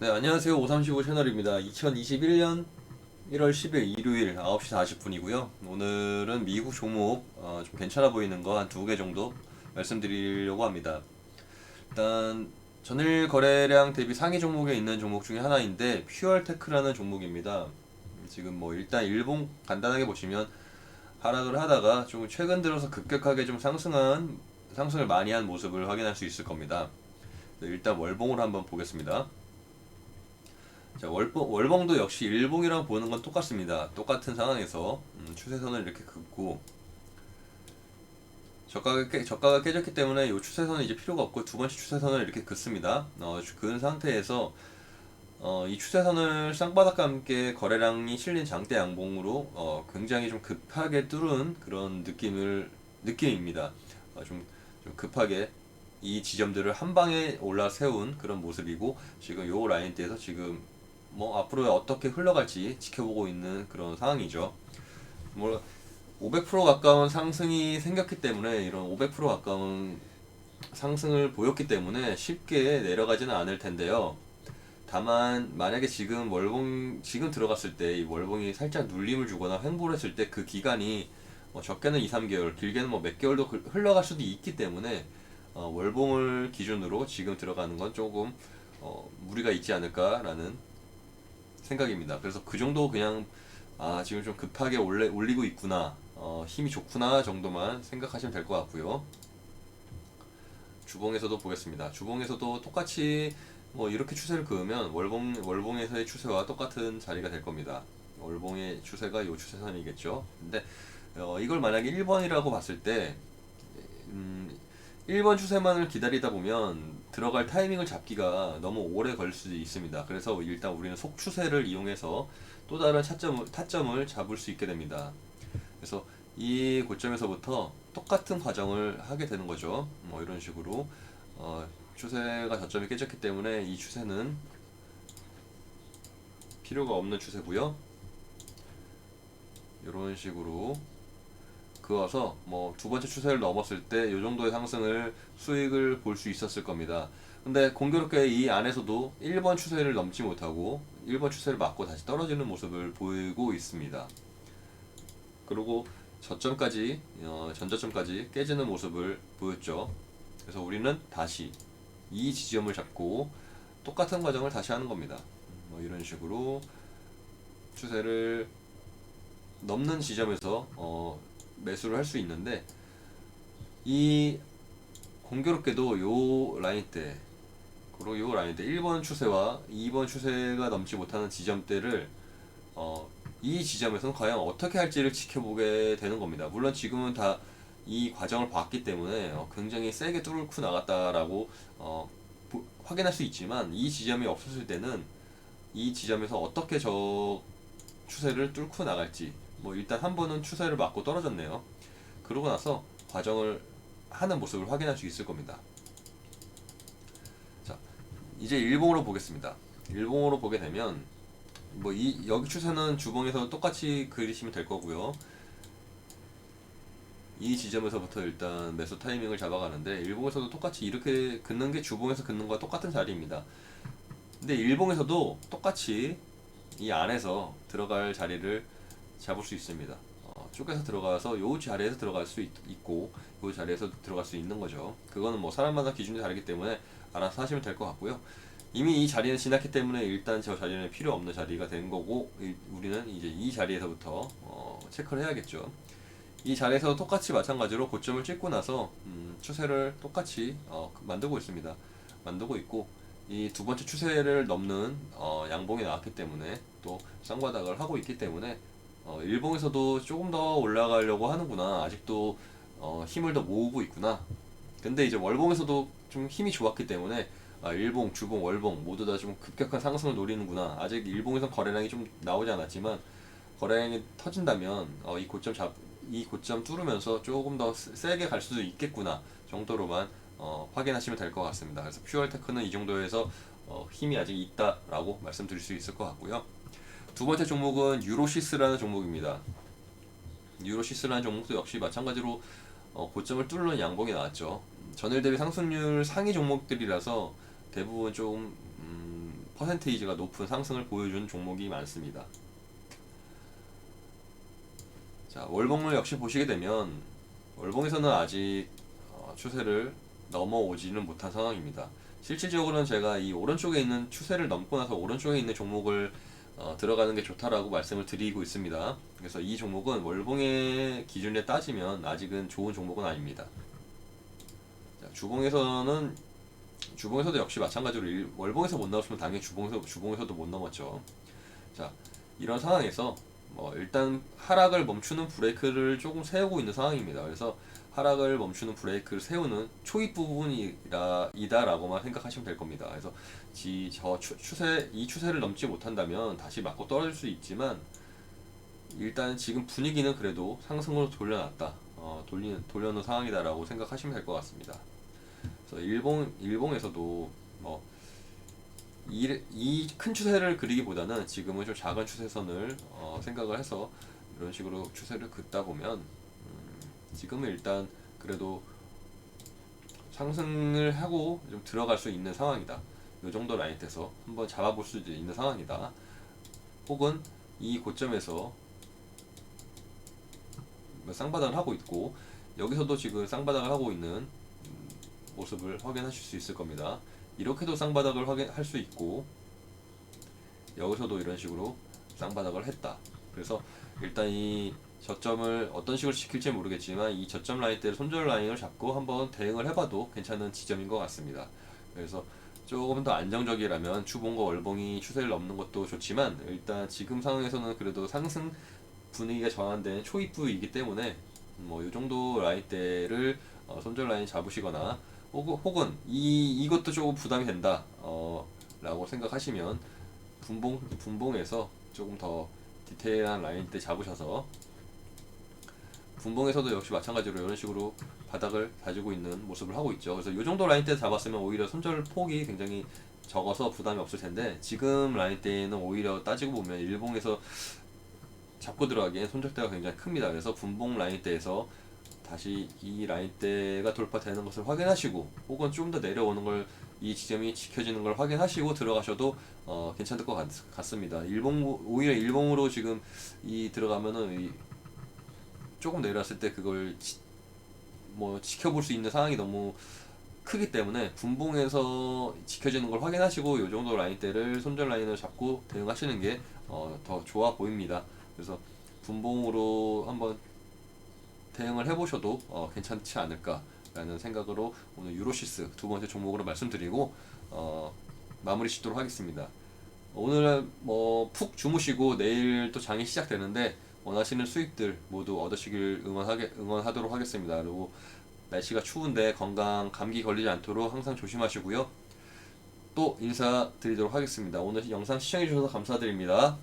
네, 안녕하세요. 535 채널입니다. 2021년 1월 10일 일요일 9시 40분이고요. 오늘은 미국 종목 어, 좀 괜찮아 보이는 거 한 두 개 정도 말씀드리려고 합니다. 일단 전일 거래량 대비 상위 종목에 있는 종목 중에 하나인데 퓨얼테크라는 종목입니다. 지금 뭐 일단 일봉 간단하게 보시면 하락을 하다가 좀 최근 들어서 급격하게 좀 상승한 상승을 많이 한 모습을 확인할 수 있을 겁니다. 네, 일단 월봉으로 한번 보겠습니다. 자, 월봉, 월봉도 역시 일봉이랑 보는 건 똑같습니다. 똑같은 상황에서 음, 추세선을 이렇게 긋고 저가가, 깨, 저가가 깨졌기 때문에 이 추세선은 이제 필요가 없고 두 번째 추세선을 이렇게 긋습니다. 어, 긋은 상태에서 어, 이 추세선을 쌍바닥과 함께 거래량이 실린 장대 양봉으로 어, 굉장히 좀 급하게 뚫은 그런 느낌을 느낌입니다. 어, 좀, 좀 급하게 이 지점들을 한 방에 올라 세운 그런 모습이고 지금 요 라인대에서 지금 뭐 앞으로 어떻게 흘러갈지 지켜보고 있는 그런 상황이죠. 뭐 500% 가까운 상승이 생겼기 때문에 이런 500% 가까운 상승을 보였기 때문에 쉽게 내려가지는 않을 텐데요. 다만 만약에 지금 월봉 지금 들어갔을 때 이 월봉이 살짝 눌림을 주거나 횡보를 했을 때 그 기간이 뭐 적게는 2, 3개월, 길게는 뭐 몇 개월도 흘- 흘러갈 수도 있기 때문에 어, 월봉을 기준으로 지금 들어가는 건 조금 어, 무리가 있지 않을까라는 생각입니다. 그래서 그 정도 그냥 아 지금 좀 급하게 올래, 올리고 있구나, 어, 힘이 좋구나 정도만 생각하시면 될 것 같고요. 주봉에서도 보겠습니다. 주봉에서도 똑같이 뭐 이렇게 추세를 그으면 월봉 월봉에서의 추세와 똑같은 자리가 될 겁니다. 월봉의 추세가 이 추세선이겠죠. 근데 어, 이걸 만약에 1번이라고 봤을 때 음, 1번 추세만을 기다리다 보면 들어갈 타이밍을 잡기가 너무 오래 걸릴 수도 있습니다. 그래서 일단 우리는 속 추세를 이용해서 또 다른 차점을, 타점을 잡을 수 있게 됩니다. 그래서 이 고점에서부터 똑같은 과정을 하게 되는 거죠. 뭐 이런 식으로 어, 추세가 저점이 깨졌기 때문에 이 추세는 필요가 없는 추세고요. 이런 식으로 그어서 뭐 두 번째 추세를 넘었을 때 이 정도의 상승을 수익을 볼 수 있었을 겁니다. 근데 공교롭게 이 안에서도 1번 추세를 넘지 못하고 1번 추세를 맞고 다시 떨어지는 모습을 보이고 있습니다. 그리고 저점까지 어, 전저점까지 깨지는 모습을 보였죠. 그래서 우리는 다시 이 지점을 잡고 똑같은 과정을 다시 하는 겁니다. 뭐 이런 식으로 추세를 넘는 지점에서 어, 매수를 할 수 있는데 이 공교롭게도 요 라인 때 그리고 요 라인 때 1번 추세와 2번 추세가 넘지 못하는 지점대를 어, 이 지점에서는 과연 어떻게 할지를 지켜보게 되는 겁니다. 물론 지금은 다 이 과정을 봤기 때문에 어, 굉장히 세게 뚫고 나갔다라고 어, 보- 확인할 수 있지만 이 지점이 없었을 때는 이 지점에서 어떻게 저 추세를 뚫고 나갈지 뭐 일단 한 번은 추세를 맞고 떨어졌네요. 그러고 나서 과정을 하는 모습을 확인할 수 있을 겁니다. 자, 이제 일봉으로 보겠습니다. 일봉으로 보게 되면 뭐 이 여기 추세는 주봉에서 똑같이 그리시면 될 거고요. 이 지점에서부터 일단 매수 타이밍을 잡아가는데 일봉에서도 똑같이 이렇게 긋는 게 주봉에서 긋는 거와 똑같은 자리입니다. 근데 일봉에서도 똑같이 이 안에서 들어갈 자리를 잡을 수 있습니다. 어, 쪼개서 들어가서 요 자리에서 들어갈 수 있, 고요 자리에서 들어갈 수 있는 거죠. 그거는 뭐 사람마다 기준이 다르기 때문에 알아서 하시면 될 것 같고요. 이미 이 자리는 지났기 때문에 일단 저 자리는 필요 없는 자리가 된 거고 이- 우리는 이제 이 자리에서부터 어, 체크를 해야겠죠. 이 자리에서 똑같이 마찬가지로 고점을 찍고 나서 음, 추세를 똑같이 어, 만들고 있습니다. 만들고 있고 이 두 번째 추세를 넘는 어, 양봉이 나왔기 때문에 또 쌍바닥을 하고 있기 때문에 어, 일봉에서도 조금 더 올라가려고 하는구나. 아직도 어, 힘을 더 모으고 있구나. 근데 이제 월봉에서도 좀 힘이 좋았기 때문에 아, 일봉, 주봉, 월봉 모두 다 좀 급격한 상승을 노리는구나. 아직 일봉에서 거래량이 좀 나오지 않았지만 거래량이 터진다면 어, 이 고점 잡, 이 고점 뚫으면서 조금 더 세- 세게 갈 수도 있겠구나 정도로만 어, 확인하시면 될 것 같습니다. 그래서 퓨얼테크는 이 정도에서 어, 힘이 아직 있다라고 말씀드릴 수 있을 것 같고요. 두 번째 종목은 유로시스라는 종목입니다. 유로시스라는 종목도 역시 마찬가지로 어, 고점을 뚫는 양봉이 나왔죠. 전일 대비 상승률 상위 종목들이라서 대부분 좀 음, 퍼센테이지가 높은 상승을 보여준 종목이 많습니다. 자, 월봉을 역시 보시게 되면 월봉에서는 아직 어, 추세를 넘어오지는 못한 상황입니다. 실질적으로는 제가 이 오른쪽에 있는 추세를 넘고 나서 오른쪽에 있는 종목을 어, 들어가는 게 좋다라고 말씀을 드리고 있습니다. 그래서 이 종목은 월봉의 기준에 따지면 아직은 좋은 종목은 아닙니다. 자, 주봉에서는 주봉에서도 역시 마찬가지로 일- 월봉에서 못 나왔으면 당연히 주봉에서 주봉에서도 못 넘었죠. 자, 이런 상황에서 뭐 일단 하락을 멈추는 브레이크를 조금 세우고 있는 상황입니다. 그래서 하락을 멈추는 브레이크를 세우는 초입 부분이다 이다라고만 생각하시면 될 겁니다. 그래서 지, 저 추, 추세 이 추세를 넘지 못한다면 다시 맞고 떨어질 수 있지만 일단 지금 분위기는 그래도 상승으로 돌려놨다. 어, 돌리는 돌려놓은 상황이다라고 생각하시면 될 것 같습니다. 그래서 일본 일본에서도 뭐 이큰 추세를 그리기보다는 지금은 좀 작은 추세선을 어, 생각을 해서 이런 식으로 추세를 긋다 보면 음, 지금은 일단 그래도 상승을 하고 좀 들어갈 수 있는 상황이다. 이 정도 라인 에서 한번 잡아볼 수도 있는 상황이다. 혹은 이 고점에서 쌍바닥을 하고 있고 여기서도 지금 쌍바닥을 하고 있는 음, 모습을 확인하실 수 있을 겁니다. 이렇게도 쌍바닥을 확인할 수 있고 여기서도 이런 식으로 쌍바닥을 했다. 그래서 일단 이 저점을 어떤 식으로 지킬지 모르겠지만 이 저점 라인대를 손절 라인을 잡고 한번 대응을 해봐도 괜찮은 지점인 것 같습니다. 그래서 조금 더 안정적이라면 주봉과 월봉이 추세를 넘는 것도 좋지만 일단 지금 상황에서는 그래도 상승 분위기가 전환된 초입부이기 때문에 뭐 이 정도 라인대를 어, 손절 라인 잡으시거나 혹은, 혹은 이 이것도 조금 부담이 된다 어, 라고 생각하시면 분봉 분봉에서 조금 더 디테일한 라인대 잡으셔서 분봉에서도 역시 마찬가지로 이런 식으로 바닥을 다지고 있는 모습을 하고 있죠. 그래서 이 정도 라인대 잡았으면 오히려 손절 폭이 굉장히 적어서 부담이 없을 텐데 지금 라인대는 오히려 따지고 보면 일봉에서 잡고 들어가기엔 손절대가 굉장히 큽니다. 그래서 분봉 라인대에서 다시 이 라인 대가 돌파되는 것을 확인하시고 혹은 좀 더 내려오는 걸 이 지점이 지켜지는 걸 확인하시고 들어가셔도 어, 괜찮을 것 같, 같습니다. 일봉 오히려 일봉으로 지금 이 들어가면은 이 조금 내려왔을 때 그걸 지, 뭐 지켜볼 수 있는 상황이 너무 크기 때문에 분봉에서 지켜지는 걸 확인하시고 이 정도 라인대를 손절 라인을 잡고 대응하시는 게 어, 더 좋아 보입니다. 그래서 분봉으로 한번 대응을 해보셔도 어, 괜찮지 않을까라는 생각으로 오늘 유로시스 두 번째 종목으로 말씀드리고 어, 마무리 짓도록 하겠습니다. 오늘 뭐 푹 주무시고 내일 또 장이 시작되는데 원하시는 수익들 모두 얻으시길 응원하게 응원하도록 하겠습니다. 그리고 날씨가 추운데 건강 감기 걸리지 않도록 항상 조심하시고요. 또 인사드리도록 하겠습니다. 오늘 영상 시청해 주셔서 감사드립니다.